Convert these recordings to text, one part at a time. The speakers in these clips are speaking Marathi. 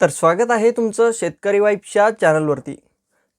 तर स्वागत आहे तुमचं शेतकरी वाईफच्या चॅनलवरती.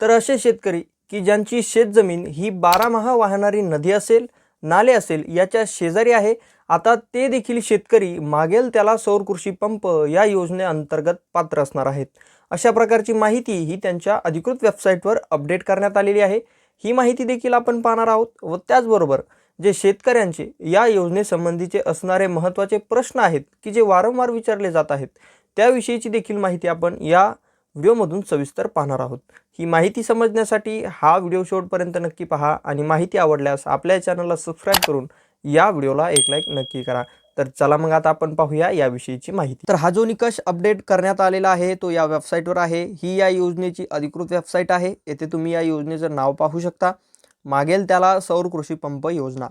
तर असे शेतकरी की ज्यांची शेतजमीन ही बारामहा वाहणारी नदी असेल नाले असेल याच्या शेजारी आहे आता ते देखील शेतकरी मागेल त्याला सौर कृषी पंप या योजनेअंतर्गत पात्र असणार आहेत. अशा प्रकारची माहिती ही त्यांच्या अधिकृत वेबसाईटवर अपडेट करण्यात आलेली आहे. ही माहिती देखील आपण पाहणार आहोत व त्याचबरोबर जे शेतकऱ्यांचे या योजनेसंबंधीचे असणारे महत्त्वाचे प्रश्न आहेत की जे वारंवार विचारले जात आहेत त्याविषयीची देखील माहिती आपण या व्हिडिओमधून सविस्तर पाहणार आहोत. ही माहिती समजण्यासाठी हा व्हिडिओ शेवटपर्यंत नक्की पहा आणि माहिती आवडल्यास आपल्या चॅनलला सबस्क्राईब करून या व्हिडिओला एक लाईक नक्की करा. तर चला मग आता आपण पाहूया याविषयीची माहिती. तर हा जो निकष अपडेट करण्यात आलेला आहे तो या वेबसाईटवर आहे. ही या योजनेची अधिकृत वेबसाईट आहे. येथे तुम्ही या योजनेचं नाव पाहू शकता. मागेल त्याला सौर कृषी पंप योजना.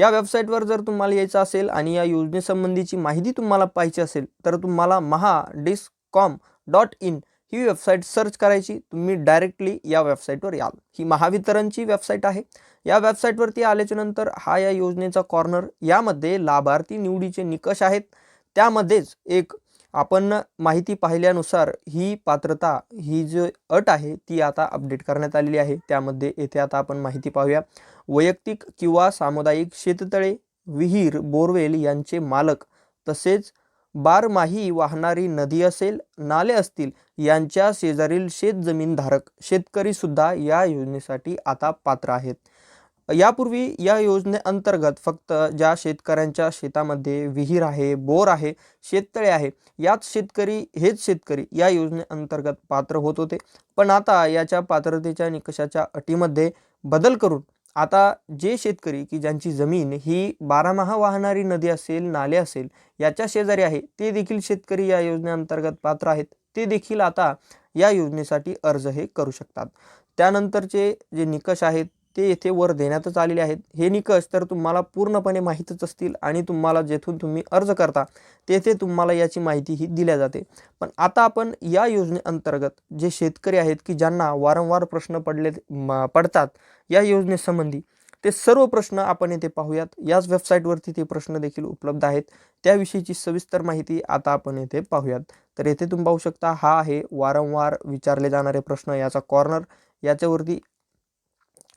या वेबसाईटवर जर तुम्हाला यायचं असेल आणि या योजनेसंबंधीची माहिती तुम्हाला पाहिजे असेल तर तुम्हाला महा डिस्कॉम डॉट इन ही वेबसाईट सर्च करायची. तुम्ही डायरेक्टली या वेबसाईटवर याल. ही महावितरणची वेबसाईट आहे. या वेबसाईटवरती आल्याच्यानंतर हा या योजनेचा कॉर्नर यामध्ये लाभार्थी निवडीचे निकष आहेत. त्यामध्येच एक आपण माहिती पाहिल्यानुसार ही पात्रता ही जी अट आहे ती आता अपडेट करण्यात आलेली आहे. त्यामध्ये येथे आता आपण माहिती पाहूया. वैयक्तिक किंवा सामुदायिक शेततळे विहीर बोरवेल यांचे मालक तसेच बारमाही वाहणारी नदी असेल नाले असतील यांच्या शेजारील शेतजमीनधारक शेतकरीसुद्धा या योजनेसाठी आता पात्र आहेत. यापूर्वी या योजनेअंतर्गत फक्त ज्या शेतकऱ्यांच्या शेतामध्ये विहीर आहे बोर आहे शेततळे आहे याच शेतकरी हेच शेतकरी या योजनेअंतर्गत पात्र होत होते. पण आता याच्या पात्रतेच्या निकषाच्या अटीमध्ये बदल करून आता जे शेतकरी की ज्यांची जमीन ही बारामहा वाहणारी नदी असेल नाले असेल याच्या शेजारी आहे ते देखील शेतकरी या योजनेअंतर्गत पात्र आहेत. ते देखील आता या योजनेसाठी अर्ज हे करू शकतात. त्यानंतरचे जे निकष आहेत ते येथे वर देण्यातच आलेले आहेत. हे निकष तर तुम्हाला पूर्णपणे माहीतच असतील आणि तुम्हाला जेथून तुम्ही अर्ज करता तेथे तुम्हाला याची माहिती ही दिल्या जाते. पण आता आपण या योजनेअंतर्गत जे शेतकरी आहेत की ज्यांना वारंवार प्रश्न पडले पडतात या योजनेसंबंधी ते सर्व प्रश्न आपण येथे पाहूयात. याच वेबसाईटवरती ते प्रश्न देखील उपलब्ध आहेत. त्याविषयीची सविस्तर माहिती आता आपण येथे पाहूयात. तर येथे तुम्ही पाहू शकता हा आहे वारंवार विचारले जाणारे प्रश्न याचा कॉर्नर याच्यावरती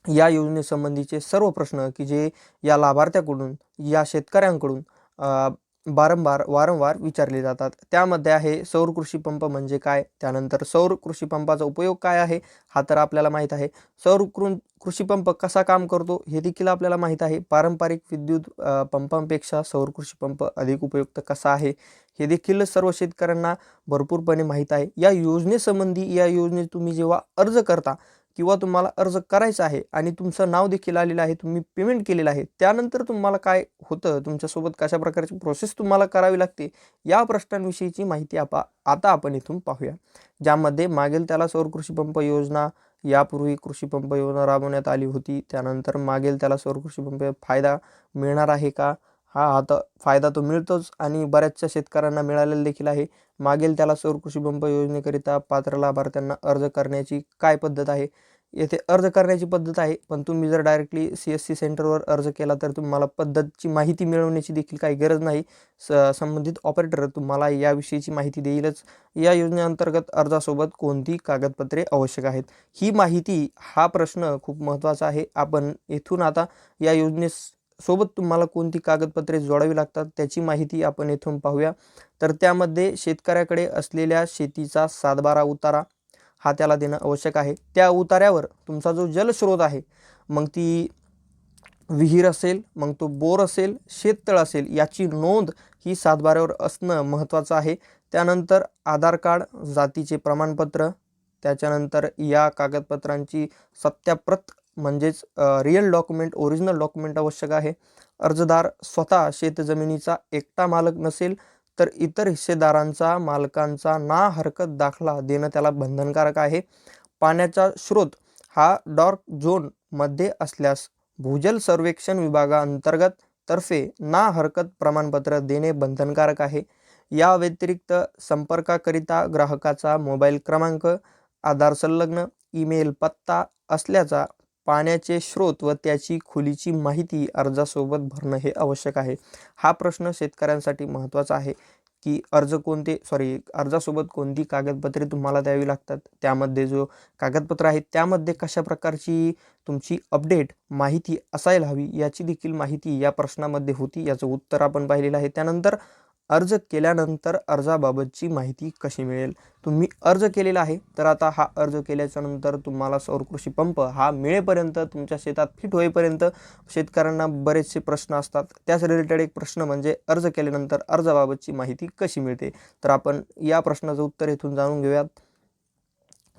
या योजनेसंबंधीचे सर्व प्रश्न की जे या लाभार्थ्याकडून या शेतकऱ्यांकडून अ, वारंवार वारंवार विचारले जातात. त्यामध्ये आहे सौर कृषी पंप म्हणजे काय? त्यानंतर सौर कृषी पंपाचा उपयोग काय आहे? हा तर आपल्याला माहीत आहे. सौर कृ कृषी पंप कसा काम करतो? हे देखील आपल्याला माहीत आहे. पारंपरिक विद्युत पंपांपेक्षा सौर कृषी पंप अधिक उपयुक्त कसा आहे? हे देखील सर्व शेतकऱ्यांना भरपूरपणे माहीत आहे. या योजनेसंबंधी या योजनेत तुम्ही जेव्हा अर्ज करता किंवा तुम्हाला अर्ज करायचा आहे आणि तुमचं नाव देखील आलेलं आहे तुम्ही पेमेंट केलेलं आहे त्यानंतर तुम्हाला काय होतं? तुमच्यासोबत कशा प्रकारची प्रोसेस तुम्हाला करावी लागते? या प्रश्नांविषयीची माहिती आपा आता आपण इथून पाहूया. ज्यामध्ये मागेल त्याला सौर कृषी पंप योजना यापूर्वी कृषी पंप योजना राबवण्यात आली होती. त्यानंतर मागेल त्याला सौर कृषी पंप फायदा मिळणार आहे का? हा आता फायदा तो मिळतोच आणि बऱ्याचशा शेतकऱ्यांना मिळालेला देखील आहे. मागील त्याला सौर कृषी पंप योजनेकरिता पात्र लाभार्थ्यांना अर्ज करण्याची काय पद्धत आहे? येथे अर्ज करण्याची पद्धत आहे पण तुम्ही जर डायरेक्टली सी एस सी सेंटरवर अर्ज केला तर तुम्हाला पद्धतची माहिती मिळवण्याची देखील काही गरज नाही. स संबंधित ऑपरेटर तुम्हाला याविषयीची माहिती देईलच. या योजनेअंतर्गत अर्जासोबत कोणती कागदपत्रे आवश्यक आहेत? ही माहिती हा प्रश्न खूप महत्त्वाचा आहे. आपण येथून आता या योजनेस सोबत तुम्हाला कोणती कागदपत्रे जोडावी लागतात त्याची माहिती आपण येथून पाहूया. तर त्यामध्ये शेतकऱ्याकडे असलेल्या शेतीचा सातबारा उतारा हा त्याला देणं आवश्यक आहे. त्या उतार्यावर तुमचा जो जलस्रोत आहे मग ती विहीर असेल मग तो बोर असेल शेततळ असेल याची नोंद ही सातबाऱ्यावर असणं महत्त्वाचं आहे. त्यानंतर आधार कार्ड जातीचे प्रमाणपत्र त्याच्यानंतर या कागदपत्रांची सत्याप्रत म्हणजेच रिअल डॉक्युमेंट ओरिजिनल डॉक्युमेंट आवश्यक आहे. अर्जदार स्वतः शेतजमिनीचा एकटा मालक नसेल तर इतर हिस्सेदारांचा मालकांचा ना हरकत दाखला देणं त्याला बंधनकारक आहे. पाण्याचा स्रोत हा डॉर्क झोनमध्ये असल्यास भूजल सर्वेक्षण विभागाअंतर्गत तर्फे ना हरकत प्रमाणपत्र देणे बंधनकारक आहे. या व्यतिरिक्त संपर्काकरिता ग्राहकाचा मोबाईल क्रमांक आधार संलग्न ईमेल पत्ता असल्याचा पाण्याचे स्रोत व त्याची खोलीची माहिती अर्जासोबत भरणं हे आवश्यक आहे. हा प्रश्न शेतकऱ्यांसाठी महत्त्वाचा आहे की अर्ज कोणते सॉरी अर्जासोबत कोणती कागदपत्रे तुम्हाला द्यावी लागतात? त्यामध्ये जो कागदपत्र आहेत त्यामध्ये कशा प्रकारची तुमची अपडेट माहिती असायला हवी याची देखील माहिती या प्रश्नामध्ये होती. याचं उत्तर आपण पाहिलेलं आहे. त्यानंतर अर्ज केल्यानंतर अर्जाबाबतची माहिती कशी मिळेल? तुम्ही अर्ज केलेला आहे तर आता हा अर्ज केल्याच्यानंतर तुम्हाला सौर कृषी पंप हा मिळेपर्यंत तुमच्या शेतात फिट होईपर्यंत शेतकऱ्यांना बरेचसे प्रश्न असतात. त्याच रिलेटेड एक प्रश्न म्हणजे अर्ज केल्यानंतर अर्जाबाबतची माहिती कशी मिळते? तर आपण या प्रश्नाचं उत्तर इथून जाणून घेऊयात.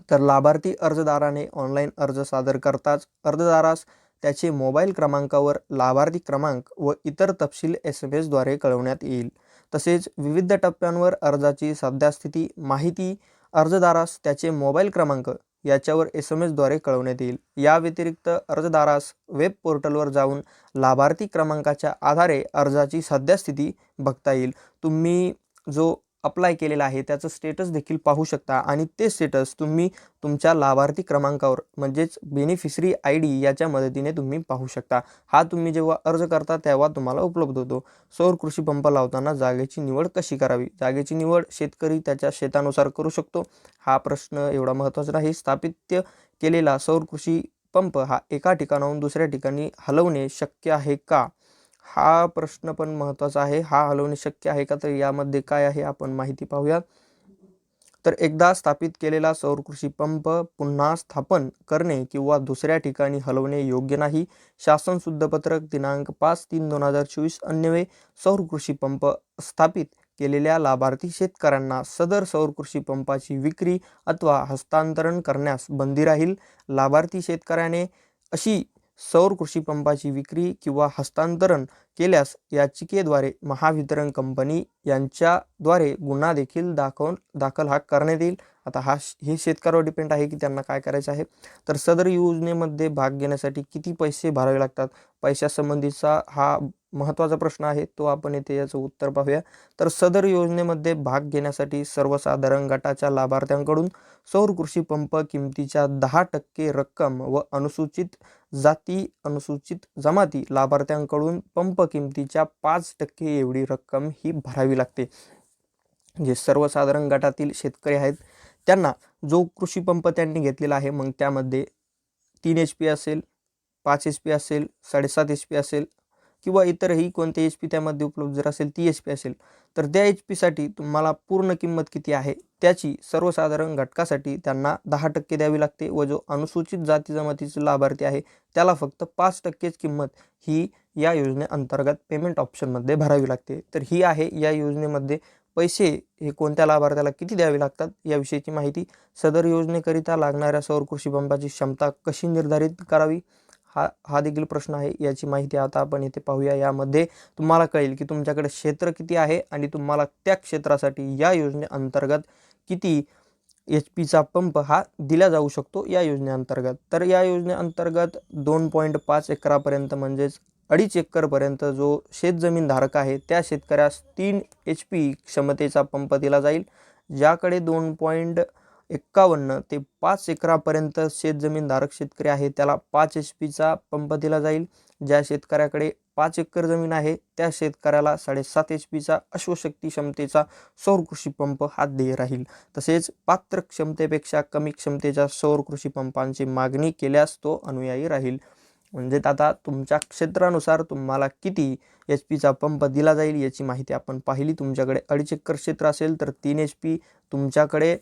तर लाभार्थी अर्जदाराने ऑनलाईन अर्ज सादर करताच अर्जदारास त्याचे मोबाईल क्रमांकावर लाभार्थी क्रमांक व इतर तपशील एस एम एसद्वारे कळवण्यात येईल. तसेच विविध टप्प्यांवर अर्जाची सध्यास्थिती माहिती अर्जदारास त्याचे मोबाईल क्रमांक याच्यावर एस एम एसद्वारे कळवण्यात येईल. या व्यतिरिक्त अर्जदारास वेब पोर्टलवर जाऊन लाभार्थी क्रमांकाच्या आधारे अर्जाची सद्यस्थिती बघता येईल. तुम्ही जो अप्लाय केलेलं आहे त्याचं स्टेटस देखील पाहू शकता. आणि ते स्टेटस तुम्ही तुमच्या लाभार्थी क्रमांकावर म्हणजेच बेनिफिशरी आय डी याच्या मदतीने तुम्ही पाहू शकता. हा तुम्ही जेव्हा अर्ज करता तेव्हा तुम्हाला उपलब्ध होतो. सौर कृषी पंप लावताना जागेची निवड कशी करावी? जागेची निवड शेतकरी त्याच्या शेतानुसार करू शकतो. हा प्रश्न एवढा महत्त्वाचा नाही स्थापित केलेला सौर कृषी पंप हा एका ठिकाणाहून दुसऱ्या ठिकाणी हलवणे शक्य आहे का? हा प्रश्न पण महत्त्वाचा आहे. हा हलवणे शक्य आहे का? तर यामध्ये काय आहे? आपण माहिती पाहूया. तर एकदा स्थापित केलेला सौर कृषी पंप पुन्हा स्थापन करणे किंवा दुसऱ्या ठिकाणी हलवणे योग्य नाही. शासन शुद्धपत्रक दिनांक पाच तीन दोन हजार चोवीस अन्वये सौर कृषी पंप स्थापित केलेल्या लाभार्थी शेतकऱ्यांना सदर सौर कृषी पंपाची विक्री अथवा हस्तांतरण करण्यास बंदी राहील. लाभार्थी शेतकऱ्याने अशी सौर कृषी पंपाची विक्री किंवा हस्तांतरण केल्यास याचिकेद्वारे महावितरण कंपनी यांच्याद्वारे गुन्हा देखील दाखवून दाखल हा करण्यात येईल. आता हा हे शेतकऱ्यावर डिपेंड आहे की त्यांना काय करायचं आहे. तर सदर योजनेमध्ये भाग घेण्यासाठी किती पैसे भरावे लागतात? पैशासंबंधीचा हा महत्त्वाचा प्रश्न आहे तो आपण येथे याचं उत्तर पाहूया. तर सदर योजनेमध्ये भाग घेण्यासाठी सर्वसाधारण गटाच्या लाभार्थ्यांकडून सौर कृषी पंप किमतीच्या दहा टक्के रक्कम व अनुसूचित जाती अनुसूचित जमाती लाभार्थ्यांकडून पंप किमतीच्या पाच टक्के एवढी रक्कम ही भरावी लागते. जे सर्वसाधारण गटातील शेतकरी आहेत त्यांना जो कृषी पंप त्यांनी घेतलेला आहे मग त्यामध्ये तीन एच पी असेल पाच एच पी असेल साडेसात एच पी असेल किंवा इतरही कोणते एच पी त्यामध्ये उपलब्ध जर असेल ती एच पी असेल तर त्या एच पीसाठी तुम्हाला पूर्ण किंमत किती आहे? त्याची सर्वसाधारण घटकासाठी त्यांना दहा टक्के द्यावी लागते व जो अनुसूचित जाती जमातीचे लाभार्थी आहे त्याला फक्त पाच टक्केच किंमत ही या योजनेअंतर्गत पेमेंट ऑप्शनमध्ये भरावी लागते. तर ही आहे या योजनेमध्ये पैसे हे कोणत्या लाभार्थ्याला किती द्यावे लागतात याविषयीची माहिती सदर योजनेकरिता लागणाऱ्या सौर कृषी पंपाची क्षमता कशी निर्धारित करावी? हा हा देखील प्रश्न आहे याची माहिती आता आपण इथे पाहूया. यामध्ये तुम्हाला कळेल की तुमच्याकडे क्षेत्र किती आहे आणि तुम्हाला त्या क्षेत्रासाठी या योजनेअंतर्गत किती एच पीचा पंप हा दिला जाऊ शकतो या योजनेअंतर्गत तर या योजनेअंतर्गत दोन पॉईंट पाच एकरापर्यंत म्हणजेच अडीच एकरपर्यंत जो शेतजमीन धारक आहे त्या शेतकऱ्यास तीन एच पी क्षमतेचा पंप दिला जाईल ज्याकडे दोन पॉईंट एक्कावन्न ते पाच एकरापर्यंत शेतजमीनधारक शेतकरी आहे. त्याला पाच एच पीचा पंप दिला जाईल. ज्या शेतकऱ्याकडे पाच एकर जमीन आहे त्या शेतकऱ्याला साडेसात एच पीचा अश्वशक्ती क्षमतेचा सौर कृषी पंप हा देय राहील. तसेच पात्र क्षमतेपेक्षा कमी क्षमतेच्या सौर कृषी पंपांची मागणी केल्यास तो अनुयायी राहील. म्हणजे आता तुमच्या क्षेत्रानुसार तुम्हाला किती एच पीचा पंप दिला जाईल याची माहिती आपण पाहिली. तुमच्याकडे अडीच एकर क्षेत्र असेल तर तीन एच पी तुमच्याकडे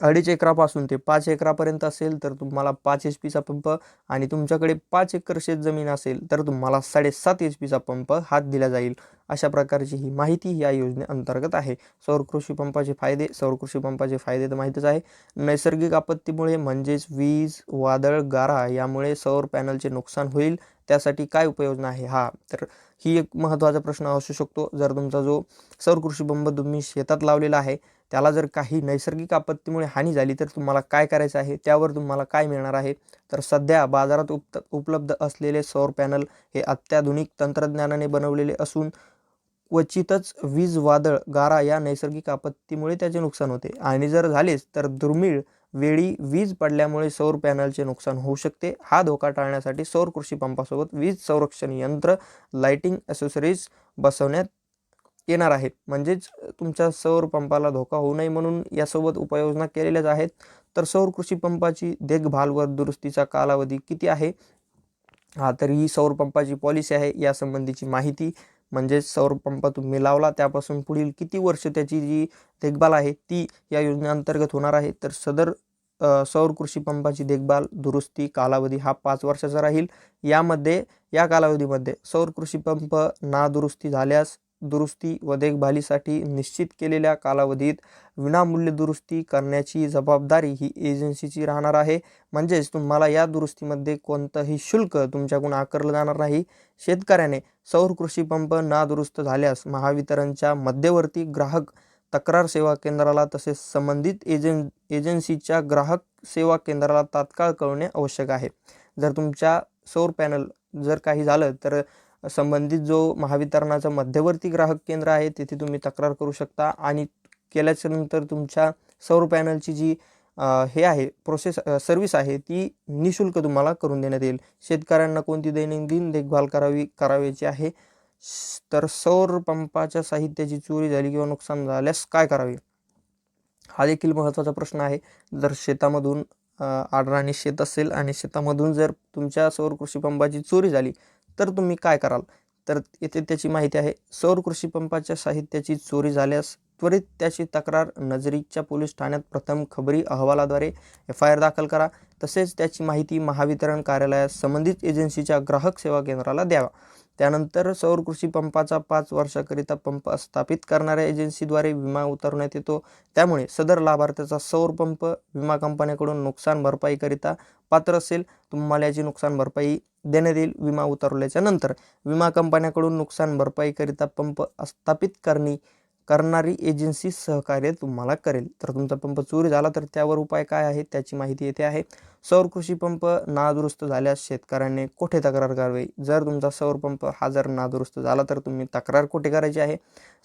अडीच एकरापासून ते पाच एकरापर्यंत असेल तर तुम्हाला पाच एच पीचा पंप आणि तुमच्याकडे पाच एकर शेत जमीन असेल तर तुम्हाला साडेसात एच पीचा पंप हात दिला जाईल. अशा प्रकारची ही माहिती या योजनेअंतर्गत आहे. सौर कृषी पंपाचे फायदे सौर कृषी पंपाचे फायदे तर माहितीच आहे. नैसर्गिक आपत्तीमुळे म्हणजेच वीज वादळ गारा यामुळे सौर पॅनलचे नुकसान होईल. त्यासाठी काय उपाययोजना आहे? हा तर ही एक महत्त्वाचा प्रश्न असू शकतो. जर तुमचा जो सौर कृषी तुम्ही शेतात लावलेला आहे त्याला जर काही नैसर्गिक आपत्तीमुळे हानी झाली तर तुम्हाला काय करायचं आहे? त्यावर तुम्हाला काय मिळणार आहे? तर सध्या बाजारात उप उपलब्ध असलेले सौर पॅनल हे अत्याधुनिक तंत्रज्ञानाने बनवलेले असून क्वचितच वीज वादळ गारा या नैसर्गिक आपत्तीमुळे त्याचे नुकसान होते. आणि जर झालेच तर दुर्मिळ वेळी वीज पडल्यामुळे सौर पॅनलचे नुकसान होऊ शकते. हा धोका टाळण्यासाठी सौर कृषी पंपासोबत वीज संरक्षण यंत्र लाइटिंग ॲसेसरीज बसवण्यात येणार आहे म्हणजेच तुमच्या सौर पंपाला धोका होऊ नये म्हणून यासोबत उपाययोजना केलेल्याच आहेत. तर सौर कृषी पंपाची देखभाल व दुरुस्तीचा कालावधी किती आहे? हा तर ही सौर पंपाची पॉलिसी आहे. यासंबंधीची माहिती म्हणजेच सौर पंप तुम्ही लावला त्यापासून पुढील किती वर्ष त्याची जी देखभाल आहे ती या योजनेअंतर्गत होणार आहे? तर सदर सौर कृषी पंपाची देखभाल दुरुस्ती कालावधी हा पाच वर्षाचा राहील. यामध्ये या कालावधीमध्ये सौर कृषी पंप नादुरुस्ती झाल्यास दुरुस्ती व देखभालीसाठी निश्चित केलेल्या कालावधीत विनामूल्य दुरुस्ती करण्याची जबाबदारी ही एजन्सीची राहणार आहे. म्हणजेच तुम्हाला या दुरुस्तीमध्ये कोणतंही शुल्क तुमच्याकडून आकारलं जाणार नाही. शेतकऱ्याने सौर कृषी पंप नादुरुस्त झाल्यास महावितरणच्या मध्यवर्ती ग्राहक तक्रार सेवा केंद्राला तसेच संबंधित एजन एजन्सीच्या ग्राहक सेवा केंद्राला तात्काळ कळवणे आवश्यक आहे. जर तुमच्या सौर पॅनल जर काही झालं तर संबंधित जो महावितरणाचा मध्यवर्ती ग्राहक केंद्र आहे तिथे तुम्ही तक्रार करू शकता. आणि केल्याच्यानंतर तुमच्या सौर पॅनलची जी हे आहे प्रोसेस सर्व्हिस आहे ती निशुल्क तुम्हाला करून देण्यात येईल. शेतकऱ्यांना कोणती दैनंदिन देखभाल करावी करावयाची आहे? तर सौर पंपाच्या साहित्याची चोरी झाली किंवा नुकसान झाल्यास काय करावे? हा देखील महत्त्वाचा प्रश्न आहे. जर शेतामधून आडराणी शेत असेल आणि शेतामधून जर तुमच्या सौर कृषी पंपाची चोरी झाली तर तुम्ही काय कराल? तर येथे त्याची माहिती आहे. सौर कृषी पंपाच्या साहित्याची चोरी झाल्यास त्वरित त्याची तक्रार नजरीच्या पोलीस ठाण्यात प्रथम खबरी अहवालाद्वारे एफ आय आर दाखल करा. तसेच त्याची माहिती महावितरण कार्यालयात संबंधित एजन्सीच्या ग्राहक सेवा केंद्राला द्यावा. त्यानंतर सौर कृषी पंपाचा पाच वर्षाकरिता पंप स्थापित करणाऱ्या एजन्सीद्वारे विमा उतरवण्यात येतो. त्यामुळे सदर लाभार्थ्याचा सौर पंप विमा कंपन्याकडून नुकसान भरपाईकरिता पात्र असेल. तुम्हाला याची नुकसान भरपाई देण्यात येईल विमा उतरवल्याच्या नंतर विमा कंपन्याकडून नुकसान भरपाईकरिता पंप स्थापित करणे करणारी एजन्सी सहकार्य तुम्हाला करेल. तर तुमचा पंप चोरी झाला तर त्यावर उपाय काय आहे? त्याची माहिती येथे आहे. सौर कृषी पंप नादुरुस्त झाल्यास शेतकऱ्यांनी कुठे तक्रार करावी? जर तुमचा सौर पंप हा जर नादुरुस्त झाला तर तुम्ही तक्रार कुठे करायची आहे?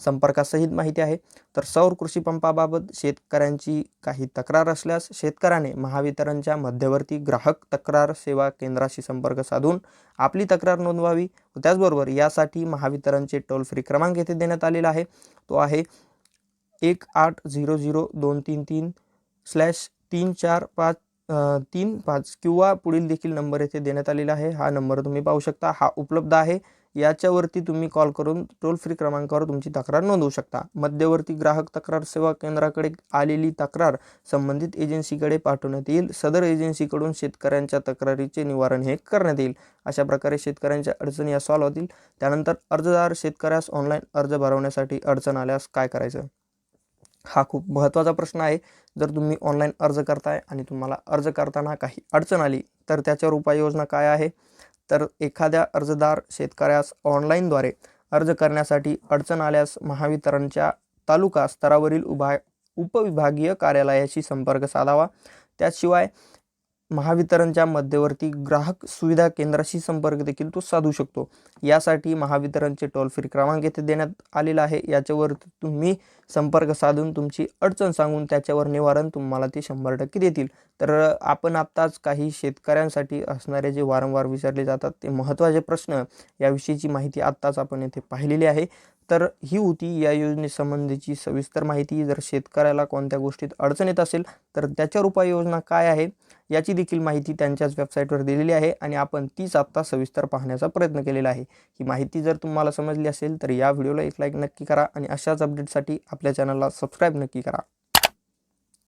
संपर्कासहित माहिती आहे. तर सौर कृषी पंपाबाबत शेतकऱ्यांची काही तक्रार असल्यास शेतकऱ्याने महावितरणच्या मध्यवर्ती ग्राहक तक्रार सेवा केंद्राशी संपर्क साधून आपली तक्रार नोंदवावी. त्याचबरोबर यासाठी महावितरणचे टोल फ्री क्रमांक येथे देण्यात आलेला आहे. तो आहे एक आठ झिरो झिरो दोन तीन तीन स्लॅश तीन चार पाच तीन पाच किंवा पुढील देखील नंबर येथे देण्यात आलेला आहे. हा नंबर तुम्ही पाहू शकता. हा उपलब्ध आहे. याच्यावरती तुम्ही कॉल करून टोल फ्री क्रमांकावर तुमची तक्रार नोंदवू शकता. मध्यवर्ती ग्राहक तक्रार सेवा केंद्राकडे आलेली तक्रार संबंधित एजन्सीकडे पाठवण्यात येईल. सदर एजन्सीकडून शेतकऱ्यांच्या तक्रारीचे निवारण हे करण्यात येईल. अशा प्रकारे शेतकऱ्यांच्या अडचणी या सॉल्व्ह होतील. त्यानंतर अर्जदार शेतकऱ्यास ऑनलाईन अर्ज भरवण्यासाठी अडचण आल्यास काय करायचं? हा खूप महत्त्वाचा प्रश्न आहे. जर तुम्ही ऑनलाईन अर्ज करताय आणि तुम्हाला अर्ज करताना काही अडचण आली तर त्याच्यावर उपाययोजना काय आहे? तर एखाद्या अर्जदार शेतकऱ्यास ऑनलाईनद्वारे अर्ज करण्यासाठी अडचण आल्यास महावितरणच्या तालुका स्तरावरील उभा उपविभागीय कार्यालयाशी संपर्क साधावा. त्याशिवाय महावितरणच्या मध्यवर्ती ग्राहक सुविधा केंद्राशी संपर्क देखील तो साधू शकतो. यासाठी महावितरणचे टोल फ्री क्रमांक येथे देण्यात आलेला आहे. याच्यावर तुम्ही संपर्क साधून तुमची अडचण सांगून त्याच्यावर निवारण तुम्हाला ते शंभर टक्के देतील. तर आपण आत्ताच काही शेतकऱ्यांसाठी असणारे जे वारंवार विचारले जातात ते महत्त्वाचे प्रश्न याविषयीची माहिती आत्ताच आपण येथे पाहिलेली आहे. तर ही होती या योजनेसंबंधीची सविस्तर माहिती. जर शेतकऱ्याला कोणत्या गोष्टीत अडचण येत असेल तर त्याच्यावर उपाययोजना काय आहे याची देखील माहिती त्यांच्याच वेबसाईटवर दिलेली आहे आणि आपण तीच आत्ता सविस्तर पाहण्याचा प्रयत्न केलेला आहे. ही माहिती जर तुम्हाला समजली असेल तर या व्हिडिओला एक लाईक नक्की करा आणि अशाच अपडेटसाठी आपल्या चॅनलला सबस्क्राईब नक्की करा.